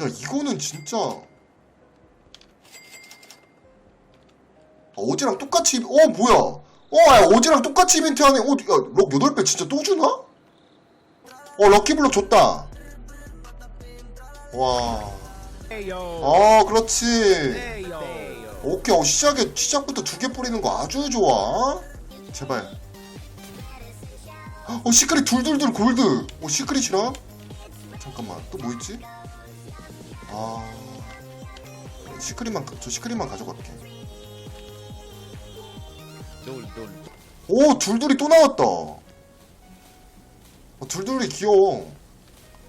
야 이거는 진짜. 아, 어제랑 똑같이 어 뭐야? 어 야, 어제랑 똑같이 이벤트 하네. 어야럭 8배 진짜 또 주나? 어 럭키블럭 줬다. 와. Eyo. 아 그렇지. 오케이 어, 시작에 시작부터 두 개 뿌리는 거 아주 좋아. 제발. 어 시크릿 둘둘둘 골드. 어 시크릿이라 잠깐만 또 뭐 있지 아 시크릿만 가- 저 시크릿만 가져갈게 dul. 오 둘둘이 또 나왔다 어, 둘둘이 귀여워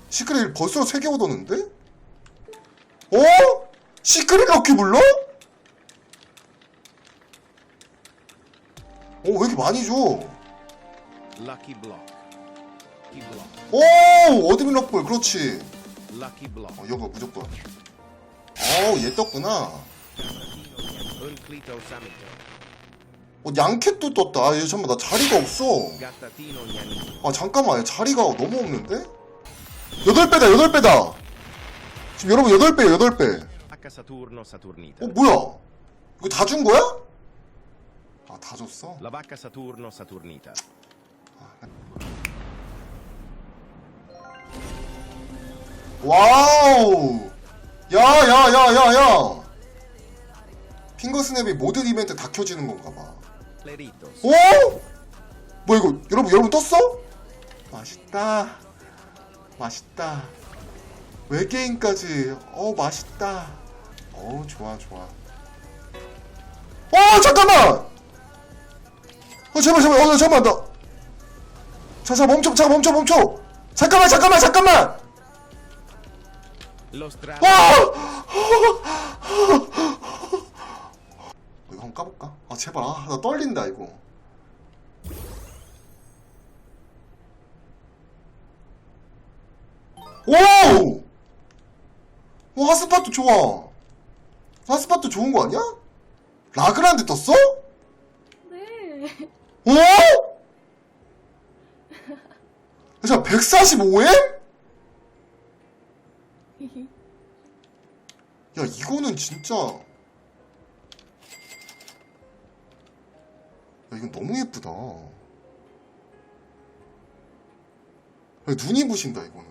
시크릿 벌써 세개 얻었는데 어 시크릿 럭키블럭 어, 왜 이렇게 많이 줘? Lucky block. Lucky block. 오! 어드민 럭볼, 그렇지. Lucky block. 어, 여보, 무조건. 어우, 얘 떴구나. Unclito Samito. 어, 양캣도 떴다. 아, 얘 잠깐만, 나 자리가 없어. Gattatino. 아, 잠깐만, 얘 자리가 너무 없는데? 여덟 배다, 여덟 배다! 지금 여러분, 여덟 배, 여덟 배. H Saturno Saturnita. 어, 뭐야? 이거 다 준 거야? 아, 다 줬어? La vacca Saturno Saturnita. 와우! 야, 야, 야, 야, 야! 핑거스냅이 모든 이벤트 다 켜지는 건가 봐. 오? 뭐 이거 여러분 여러분 떴어? 맛있다. 맛있다. 외계인까지. 어 맛있다. 어 좋아 좋아. 어 잠깐만. 어 제발 제발 어 잠깐만 나. 자 자 멈춰 잠깐 멈춰 멈춰. 잠깐만 잠깐만 잠깐만. Lo strano. 와! 이거 한번 까볼까? 아 제발 아, 나 떨린다 이거 오! 오 하스파트 좋아 하스파트 좋은 거 아니야? 라그란드 떴어? 네. 오? 자 145M? 야 이거는 진짜. 야 이건 너무 예쁘다. 야, 눈이 부신다 이거는